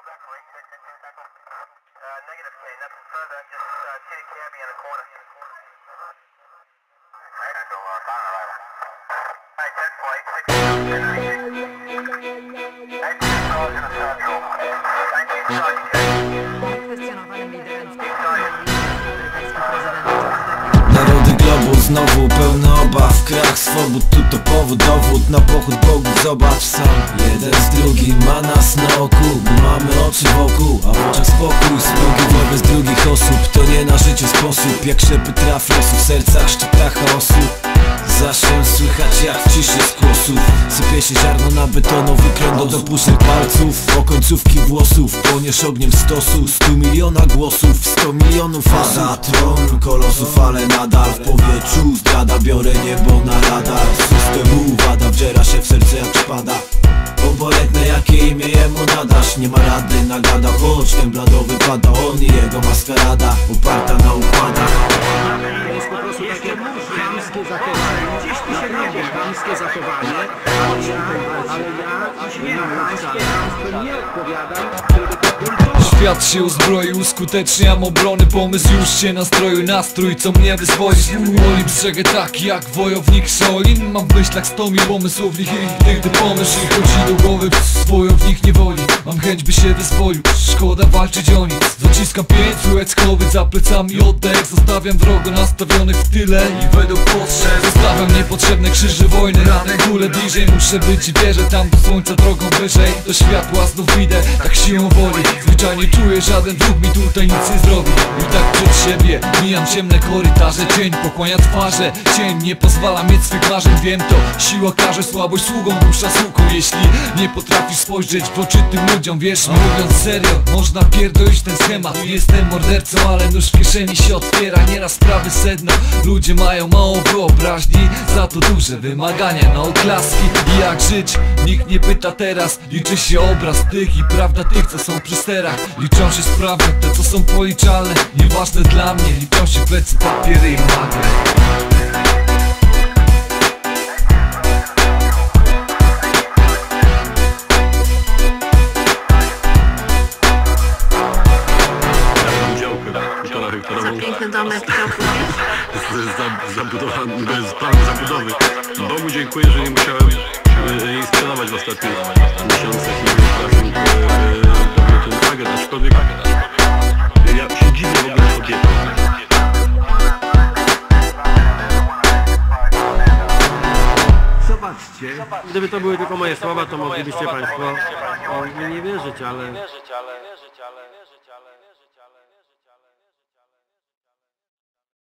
check, nothing further, just uh, 2 to Cabby in the corner. Echo, uh, znowu pełne obaw Krach swobód, tu to powód, dowód Na pochód bogów, zobacz sam. Jeden z drugim ma nas na oku Bo mamy oczy wokół, a w oczach spokój Smogi wobec drugich osób. To nie na życie sposób Jak ślepy traf losu w sercach szczypta chaosu Zawsze słychać jak w ciszy z głosów Sypie się ziarno na betonowy krędo do puszek palców. O końcówki włosów Płoniesz ogniem stosu. Stu miliona głosów Sto milionów osób Tron kolosów, ale nadal w powietrzu Zdrada biorę niebo na radar Systemu wada wdziera się w serce jak szpada Obojętne jakie imię jemu nadasz Nie ma rady nagada Choć ten bladowy pada On i jego maskarada Oparta na układach tu ale ja, ale ja buntowo. Świat się uzbroił, uskuteczniam obrony Pomysł już się nastroił, nastrój co mnie wyzwolić Woli brzegę tak jak wojownik Shaolin. Mam w myślach sto mil pomysłów lichych Tych gdy pomyśl i chodzi do głowy. Wojownik nie woli, mam chęć by się wyzwolił Szkoda walczyć o nic. Zaciskam pięć, słuchać za plecami oddech Zostawiam wrogo nastawionych w tyle I według potrzeb Zostawiam niepotrzebne krzyże wojny Radę kule bliżej muszę być i wierzę Tam do słońca drogą wyżej Do światła znów idę, tak siłą woli. Zwyczajnie czuję, żaden wróg mi tutaj nic nie zrobi. I tak przed siebie mijam ciemne korytarze Cień pokłania twarze Cień nie pozwala mieć swych marzeń. Wiem to, siła każe słabość sługą Dusza słuchu, jeśli nie potrafisz spojrzeć w oczy tym ludziom Wiesz, mówiąc serio, można pierdolić ten schemat. Jestem mordercą, ale nóż w kieszeni się otwiera Nieraz sprawy sedno Ludzie mają mało wyobraźni Za to duże wymagania na oklaski I jak żyć? Nikt nie pyta teraz. Liczy się obraz tych i prawda tych, co są przy sterach. Liczą się sprawy, te co są policzalne. Nieważne dla mnie, liczą się plecy, papiery i magle Piękny domek, zabudowany, to jest plan zabudowy. Bogu dziękuję, że nie musiałem jej sprzedawać w ostatnich miesiącach i e, ten pakiet, aczkolwiek ja się dziwię w ogóle kobietom. Zobaczcie, gdyby to były tylko moje słowa, to moglibyście Państwo o, mi nie wierzyć, ale